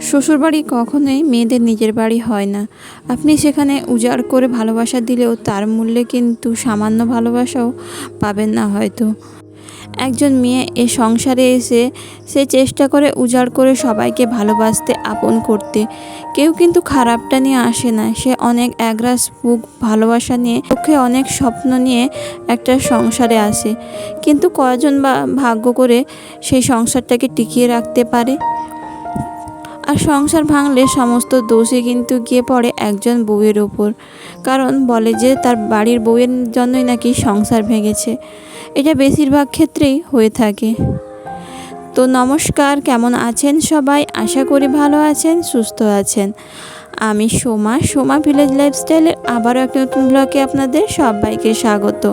শ্বশুরবাড়ি কখনোই মেয়েদের নিজের বাড়ি হয় না। আপনি সেখানে উজাড় করে ভালোবাসা দিলেও তার মূল্যে কিন্তু সামান্য ভালোবাসাও পাবেন না হয়তো। একজন মেয়ে এ সংসারে এসে সে চেষ্টা করে উজাড় করে সবাইকে ভালোবাসতে, আপন করতে। কেউ কিন্তু খারাপটা নিয়ে আসে না। সে অনেক একরাশ বুক ভালোবাসা নিয়ে চোখে অনেক স্বপ্ন নিয়ে একটা সংসারে আসে। কিন্তু কয়জন বা ভাগ্য করে সেই সংসারটাকে টিকিয়ে রাখতে পারে? আর সংসার ভাঙলে সমস্ত দোষই কিন্তু গিয়ে পড়ে একজন বউয়ের ওপর। কারণ বলে যে তার বাড়ির বউয়ের জন্যই নাকি সংসার ভেঙেছে। এটা বেশিরভাগ ক্ষেত্রেই হয়ে থাকে। তো নমস্কার, কেমন আছেন সবাই? আশা করি ভালো আছেন, সুস্থ আছেন। আমি সোমা সোমা ভিলেজ লাইফস্টাইলের আবারও একটা নতুন ব্লগে আপনাদের সবাইকে স্বাগত।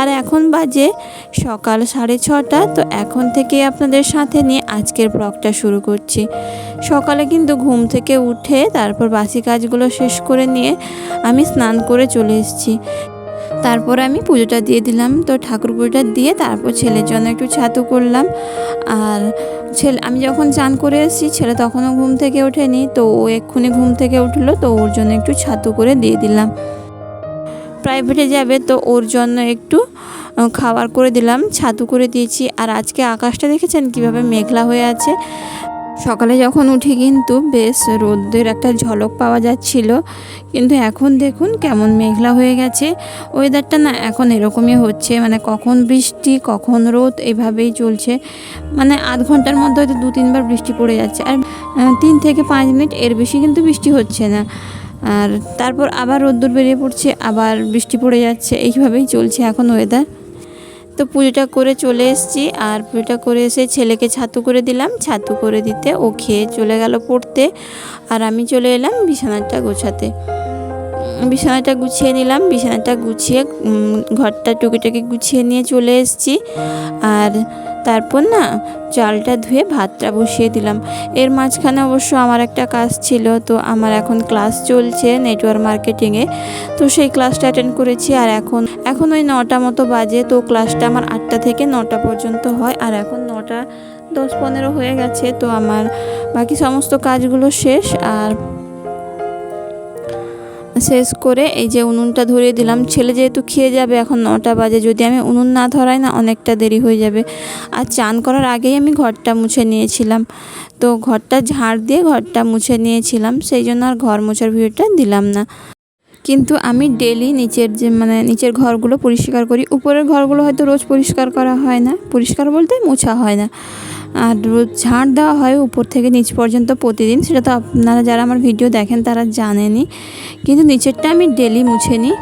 আর এখন বাজে সকাল সাড়ে ছটা, তো এখন থেকে আপনাদের সাথে নিয়ে আজকের ব্লগটা শুরু করছি। সকালে কিন্তু ঘুম থেকে উঠে তারপর বাসি কাজগুলো শেষ করে নিয়ে আমি স্নান করে চলে এসেছি। তারপর আমি পুজোটা দিয়ে দিলাম। তো ঠাকুর পুজোটা দিয়ে তারপর ছেলের জন্য একটু ছাতু করলাম। আর ছেলে আমি যখন চান করে এসেছি, ছেলে তখনও ঘুম থেকে ওঠেনি। তো ও এক্ষুনি ঘুম থেকে উঠল। তো ওর জন্য একটু ছাতু করে দিয়ে দিলাম। প্রাইভেটে যাবে তো ওর জন্য একটু খাবার করে দিলাম। ছাতু করে দিয়েছি। আর আজকে আকাশটা দেখেছেন কীভাবে মেঘলা হয়ে আছে? সকালে যখন উঠি কিন্তু বেশ রোদের একটা ঝলক পাওয়া যাচ্ছিল। কিন্তু এখন দেখুন কেমন মেঘলা হয়ে গেছে। ওয়েদারটা না এখন এরকমই হচ্ছে। মানে কখন বৃষ্টি, কখন রোদ এভাবেই চলছে। মানে আধ ঘণ্টার মধ্যে হয়তো দু, তিনবার বৃষ্টি পড়ে যাচ্ছে। আর তিন থেকে পাঁচ মিনিট এর বেশি কিন্তু বৃষ্টি হচ্ছে না। আর তারপর আবার রোদ্দুর বেরিয়ে পড়ছে, আবার বৃষ্টি পড়ে যাচ্ছে। এইভাবেই চলছে এখন ওয়েদার তো পুজোটা করে চলে এসেছি। আর পুজোটা করে এসে ছেলেকে ছাতু করে দিলাম। ছাতু করে দিতে ও খেয়ে চলে গেল পড়তে। আর আমি চলে এলাম বিছানাটা গোছাতে। বিছানাটা গুছিয়ে নিলাম। বিছানাটা গুছিয়ে ঘরটা টুকিটাকি গুছিয়ে নিয়ে চলে এসেছি। আর তারপর না চালটা ধুয়ে ভাতটা বসিয়ে দিলাম। এর মাঝখানে অবশ্য আমার একটা কাজ ছিল, তো আমার এখন ক্লাস চলছে নেটওয়ার্ক মার্কেটিংয়ে। তো সেই ক্লাসটা অ্যাটেন্ড করেছি আর এখন এখন ওই নটা মতো বাজে, তো ক্লাসটা আমার আটটা থেকে নটা পর্যন্ত হয় আর এখন নটা দশ পনেরো হয়ে গেছে, তো আমার বাকি সমস্ত কাজগুলো শেষ আর শেষ করে এই যে উনুনটা ধরিয়ে দিলাম। ছেলে যেহেতু খেয়ে যাবে, এখন নটা বাজে। যদি আমি উনুন না ধরাই না, অনেকটা দেরি হয়ে যাবে। আর চান করার আগেই আমি ঘরটা মুছে নিয়েছিলাম। তো ঘরটা ঝাড় দিয়ে ঘরটা মুছে নিয়েছিলাম। সেই জন্য আর ঘর মোছার ভিডিওটা দিলাম না। কিন্তু আমি ডেলি নিচের যে মানে নিচের ঘরগুলো পরিষ্কার করি। উপরের ঘরগুলো হয়তো রোজ পরিষ্কার করা হয় না। পরিষ্কার বলতে মোছা হয় না। আর ঝাড় দেওয়া হয় উপর থেকে নিচ পর্যন্ত প্রতিদিন, সেটা তো আপনারা যারা আমার ভিডিও দেখেন তারা জানেনই। কিন্তু নিচেরটা আমি ডেলি মুছে নিই।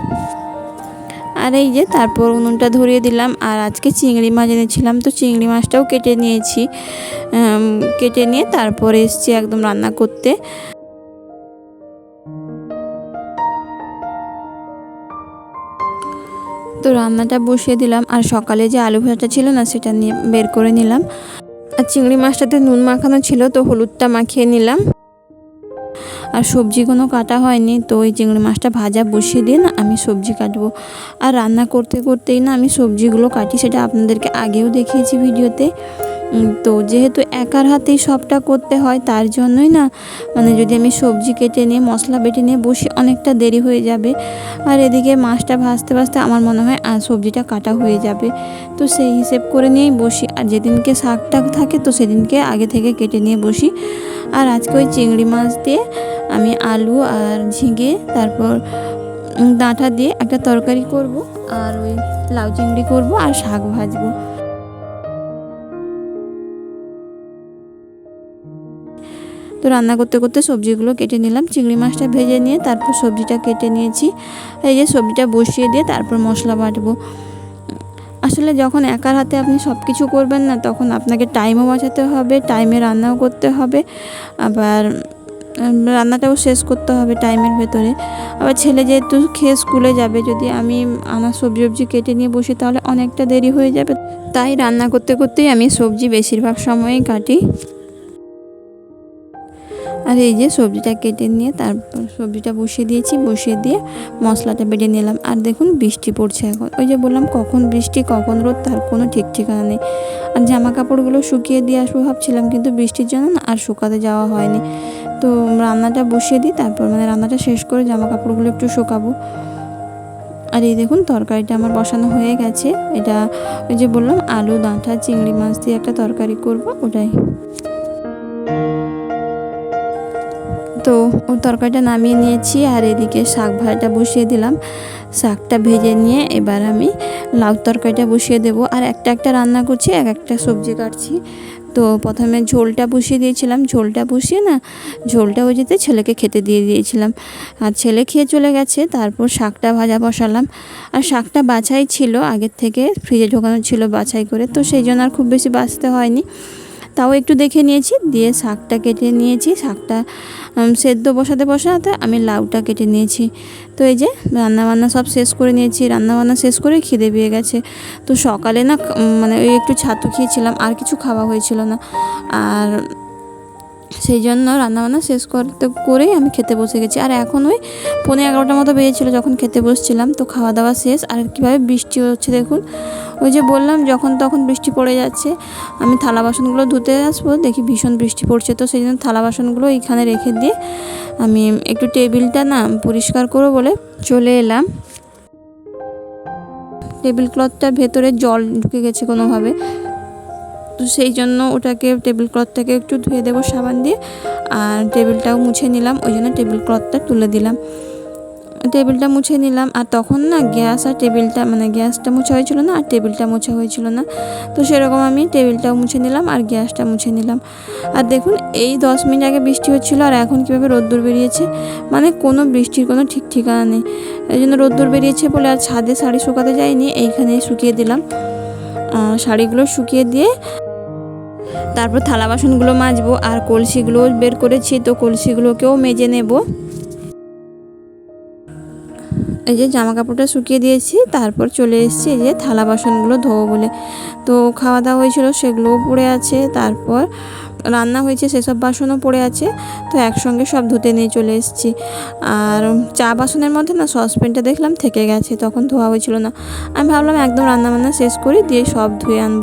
আর এই যে তারপর উনুনটা ধরিয়ে দিলাম, আর আজকে চিংড়ি মাছ এনেছিলাম, তো চিংড়ি মাছটাও কেটে নিয়েছি। কেটে নিয়ে তারপর এসছি একদম রান্না করতে। তো রান্নাটা বসিয়ে দিলাম, আর সকালে যে আলু ভাজাটা ছিল না, সেটা নিয়ে বের করে নিলাম। আর চিংড়ি মাছটাতে নুন মাখানো ছিল তো হলুদটা মাখিয়ে নিলাম। আর সবজি কোনো কাটা হয়নি, তো ওই চিংড়ি মাছটা ভাজা বসিয়ে দিয়ে না আমি সবজি কাটবো। আর রান্না করতে করতেই না আমি সবজিগুলো কাটি, সেটা আপনাদেরকে আগেও দেখিয়েছি ভিডিওতে। তো যেহেতু একার হাতেই সবটা করতে হয়, তার জন্যই না মানে যদি আমি সবজি কেটে নিয়ে, মশলা বেটে নিয়ে বসি, অনেকটা দেরি হয়ে যাবে। আর এদিকে মাছটা ভাজতে ভাজতে আমার মনে হয় আর সবজিটা কাটা হয়ে যাবে। তো সেই হিসেব করে নিয়েই বসি। আর যেদিনকে শাকটা থাকে, তো সেদিনকে আগে থেকে কেটে নিয়ে বসি। আর আজকে ওই চিংড়ি মাছ দিয়ে আমি আলু আর ঝিঙে, তারপর ডাঁটা দিয়ে একটা তরকারি করব আর ওই লাউ চিংড়ি করব আর শাক ভাজবো। তো রান্না করতে করতে সবজিগুলো কেটে নিলাম। চিংড়ি মাছটা ভেজে নিয়ে তারপর সবজিটা কেটে নিয়েছি। এই যে সবজিটা বসিয়ে দিয়ে তারপর মশলা বাটবো। আসলে যখন একার হাতে আপনি সব কিছু করবেন না, তখন আপনাকে টাইমও বাঁচাতে হবে টাইমে রান্নাও করতে হবে। আবার রান্নাটাও শেষ করতে হবে টাইমের ভেতরে। আবার ছেলে যেহেতু খেয়ে স্কুলে যাবে, যদি আমি আনা সবজি সবজি কেটে নিয়ে বসি, তাহলে অনেকটা দেরি হয়ে যাবে। তাই রান্না করতে করতেই আমি সবজি বেশিরভাগ সময়ই কাটি। আর এই যে সবজিটা কেটে নিয়ে তারপর সবজিটা বসিয়ে দিয়েছি, বসিয়ে দিয়ে মশলাটা বেটে নিলাম। আর দেখুন বৃষ্টি পড়ছে এখন। ওই যে বললাম কখন বৃষ্টি, কখন রোদ, তার কোনো ঠিক ঠিকানা নেই। আর জামা কাপড়গুলো শুকিয়ে দিয়ে আসব ভাবছিলাম, কিন্তু বৃষ্টির জন্য না আর শুকাতে যাওয়া হয়নি। তো রান্নাটা বসিয়ে দিই, তারপর মানে রান্নাটা শেষ করে জামা কাপড়গুলো একটু শুকাবো। আর এই দেখুন তরকারিটা আমার বসানো হয়ে গেছে। এটা ওই যে বললাম আলু, ডাঁটা, চিংড়ি মাছ দিয়ে একটা তরকারি করব, ওটাই। তো তরকারিটা নামিয়ে নিয়েছি আর এদিকে শাক ভাজাটা বসিয়ে দিলাম। শাকটা ভেজে নিয়ে এবার আমি লাউ তরকারিটা বসিয়ে দেবো। আর একটা একটা রান্না করছি, এক একটা সবজি কাটছি। তো প্রথমে ঝোলটা বসিয়ে দিয়েছিলাম। ঝোলটা বসিয়ে না, ঝোলটা হয়ে যেতে ছেলেকে খেতে দিয়ে দিয়েছিলাম। আর ছেলে খেয়ে চলে গেছে, তারপর শাকটা ভাজা বসালাম। আর শাকটা বাছাই ছিল, আগের থেকে ফ্রিজে ঢোকানো ছিল বাছাই করে। তো সেই জন্য আর খুব বেশি বাছতে হয়নি। তাও একটু দেখে নিয়েছি, দিয়ে শাকটা কেটে নিয়েছি, শাকটা সেদ্ধ বসাতে বসাতে আমি লাউটা কেটে নিয়েছি। তো এই যে রান্নাবান্না সব শেষ করে নিয়েছি, রান্নাবান্না শেষ করে খিদে পেয়ে গেছে। তো সকালে না মানে ওই একটু ছাতু খেয়েছিলাম, আর কিছু খাওয়া হয়েছিল না। আর সেই জন্য রান্নাবান্না শেষ করতে করেই আমি খেতে বসে গেছি। আর এখন ওই পনেরো এগারোটার মতো বেজেছিলো যখন খেতে বসছিলাম, তো খাওয়া দাওয়া শেষ। আর কীভাবে বৃষ্টি হচ্ছে দেখুন ওই যে বললাম, যখন তখন বৃষ্টি পড়ে যাচ্ছে, আমি থালা বাসনগুলো ধুতে আসব, দেখি ভীষণ বৃষ্টি পড়ছে, তো সেই জন্য থালা বাসনগুলো এইখানে রেখে দিয়ে আমি একটু টেবিলটা না পরিষ্কার করব বলে চলে এলাম। টেবিল ক্লথটার ভেতরে জল ঢুকে গেছে কোনোভাবে, তো সেই জন্য ওটাকে টেবিল ক্লথটাকে একটু ধুয়ে দেবো সাবান দিয়ে, আর টেবিলটাও মুছে নিলাম, ওই জন্য টেবিল ক্লথটা তুলে দিলাম। টেবিলটা মুছে নিলাম। আর তখন না গ্যাস আর টেবিলটা মানে গ্যাসটা মুছা হয়েছিল না, আর টেবিলটা মুছা হয়েছিল না। তো সেরকম আমি টেবিলটাও মুছে নিলাম আর গ্যাসটা মুছে নিলাম। আর দেখুন, এই দশ মিনিট আগে বৃষ্টি হচ্ছিল আর এখন কীভাবে রোদ্দুর বেরিয়েছে মানে কোনো বৃষ্টির কোনো ঠিক ঠিকানা নেই। এই জন্য রোদ্দুর বেরিয়েছে বলে আর ছাদে শাড়ি শুকাতে যাইনি এইখানে শুকিয়ে দিলাম। শাড়িগুলো শুকিয়ে দিয়ে তারপর থালা বাসনগুলো মাজবো, আর কলসিগুলো বের করেছি, তো কলসিগুলোকেও মেজে নেব। এই যে জামা কাপড়টা শুকিয়ে দিয়েছি, তারপর চলে এসেছি এই যে থালা বাসনগুলো ধোবো বলে। তো খাওয়া দাওয়া হয়েছিল, সেগুলোও পড়ে আছে, তারপর রান্না হয়েছে, সেসব বাসনও পড়ে আছে, তো একসঙ্গে সব ধুতে নিয়ে চলে এসেছি। আর চা বাসনের মধ্যে না সসপ্যানটা দেখলাম থেকে গেছে, তখন ধোয়া হয়েছিল না। আমি ভাবলাম একদম রান্নাবান্না শেষ করি দিয়ে সব ধুয়ে আনব।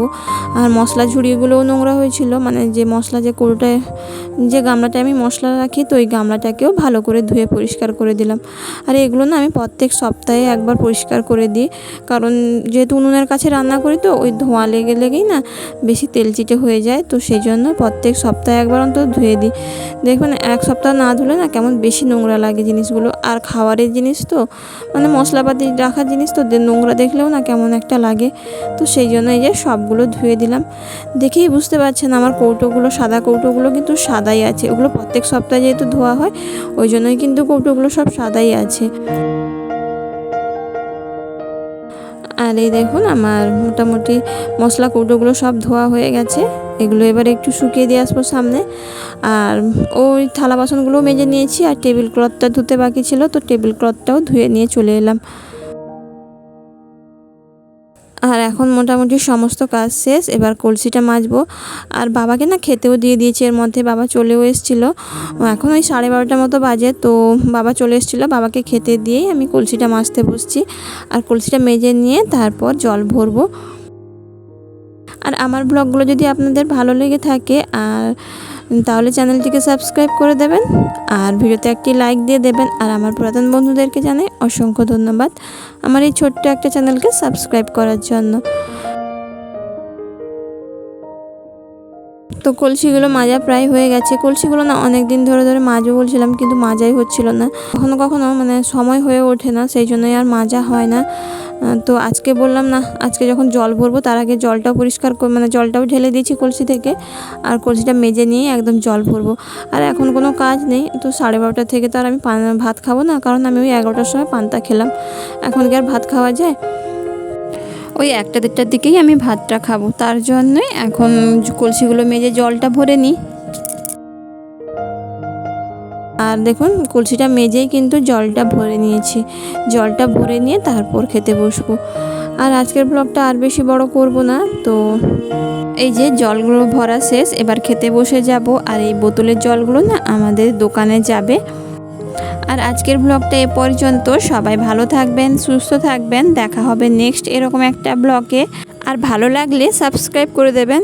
আর মশলা ঝুড়িগুলোও নোংরা হয়েছিল মানে যে মশলা যে কৌটোটায় যে গামলাটায় আমি মশলা রাখি, তো ওই গামলাটাকেও ভালো করে ধুয়ে পরিষ্কার করে দিলাম। আর এগুলো না আমি প্রত্যেক সপ্তাহে একবার পরিষ্কার করে দিই, কারণ যেহেতু উনুনের কাছে রান্না করি তো ওই ধোঁয়া লেগে লেগেই না বেশি তেলচিটে হয়ে যায়, তো সেই জন্য প্রত্যেক সপ্তাহে একবার অন্তত ধুয়ে দিই। দেখবেন এক সপ্তাহ না ধুলে না কেমন বেশি নোংরা লাগে জিনিসগুলো। আর খাবারের জিনিস তো মানে মশলাপাতি রাখার জিনিস তো নোংরা দেখলেও না কেমন একটা লাগে। তো সেই জন্য এই যে সবগুলো ধুয়ে দিলাম। দেখেই বুঝতে পারছেন আমার কৌটোগুলো, সাদা কৌটোগুলো কিন্তু সাদাই আছে। ওগুলো প্রত্যেক সপ্তাহে যেহেতু ধোয়া হয়, ওই জন্যই কিন্তু কৌটোগুলো সব সাদাই আছে। আর এই দেখুন আমার মোটামুটি মশলা কৌটোগুলো সব ধোয়া হয়ে গেছে। এগুলো এবার একটু শুকিয়ে দিয়ে আসব সামনে। আর ওই থালা বাসনগুলো মেজে নিয়েছি আর টেবিল ক্লথটা ধুতে বাকি ছিল, তো টেবিল ক্লথটাও ধুয়ে নিয়ে চলে এলাম। এখন মোটামুটি সমস্ত কাজ শেষ, এবার কলসিটা মাজবো। আর বাবাকে না খেতেও দিয়ে দিয়েছি, এর মধ্যে বাবা চলেও এসেছিল। এখন ওই সাড়ে বারোটার মতো বাজে, তো বাবা চলে এসেছিল। বাবাকে খেতে দিয়েই আমি কলসিটা মাজতে বসছি। আর কলসিটা মেজে নিয়ে তারপর জল ভরবো। আর আমার ব্লগগুলো যদি আপনাদের ভালো লেগে থাকে, আর তাহলে চ্যানেলটিকে সাবস্ক্রাইব করে দেবেন আর ভিডিওতে একটি লাইক দিয়ে দেবেন। আর আমার পুরাতন বন্ধুদেরকে জানাই অসংখ্য ধন্যবাদ আমার এই ছোট্ট একটা চ্যানেলকে সাবস্ক্রাইব করার জন্য। তো কলসিগুলো মাজা প্রায় হয়ে গেছে। কলসিগুলো না অনেক দিন ধরে ধরে মাজবো বলছিলাম কিন্তু মাজাই হচ্ছিল না। কখনো কখনো মানে সময় হয়ে ওঠে না, সেই জন্যই আর মাজা হয় না। তো আজকে বললাম না, আজকে যখন জল ভরবো তার আগে জলটাও পরিষ্কার কর মানে জলটাও ঢেলে দিয়েছি কলসি থেকে, আর কলসিটা মেজে নিয়ে একদম জল ভরবো। আর এখন কোনো কাজ নেই, তো সাড়ে বারোটা থেকে তো আর আমি পান- ভাত খাব না, কারণ আমি ওই এগারোটার সময় পান্তা খেলাম। এখন কি আর ভাত খাওয়া যায়? ওই একটা দেড়টার দিকেই আমি ভাতটা খাব। তার জন্যই এখন কলসিগুলো মেজে জলটা ভরে নিই। আর দেখুন, কলসিটা মেজেই কিন্তু জলটা ভরে নিয়েছি। জলটা ভরে নিয়ে তারপর খেতে বসবো। আর আজকের ব্লগটা আর বেশি বড় করব না, তো এই যে জলগুলো ভরা শেষ, এবার খেতে বসে যাব। আর এই বোতলের জলগুলো না আমাদের দোকানে যাবে। আর আজকের ব্লগটা এ পর্যন্ত। সবাই ভালো থাকবেন, সুস্থ থাকবেন। দেখা হবে নেক্সট এরকম একটা ব্লগে আর ভালো লাগলে সাবস্ক্রাইব করে দেবেন।